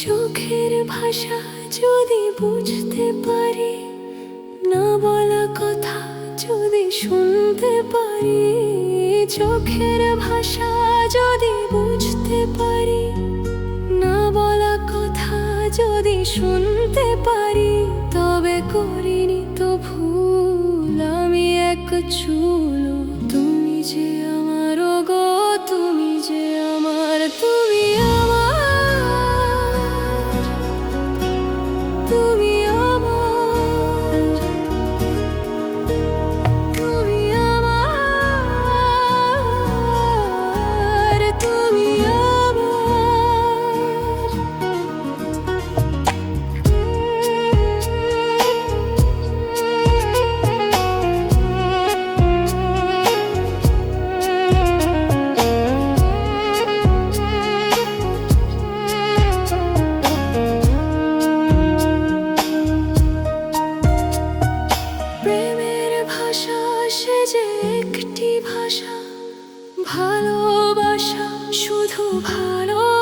চোখের ভাষা যদি বুঝতে পারি, না বলা কথা যদি শুনতে পারি, চোখের ভাষা যদি বুঝতে পারি, না বলা কথা যদি শুনতে পারি, তবে করিনি তো ভুল, আমি এক চুল। যে একটি ভাষা ভালোবাসা শুধু ভালোবাসা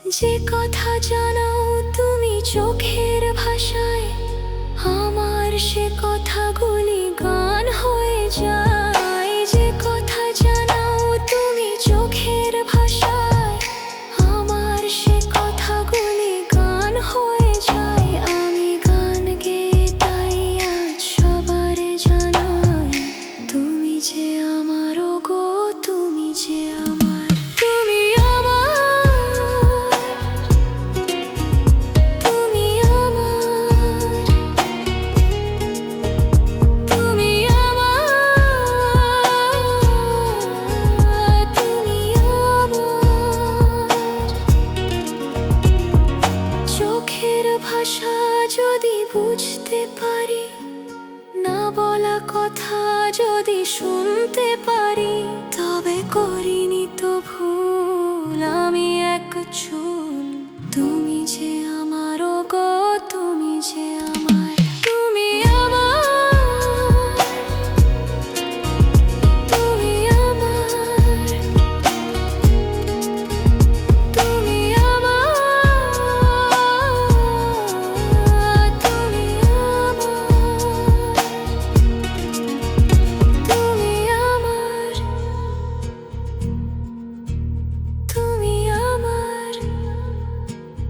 যে কথা জানাও তুমি চোখের ভাষায় আমার সে কথা কথা যদি শুনতে পারি তবে করিনি তো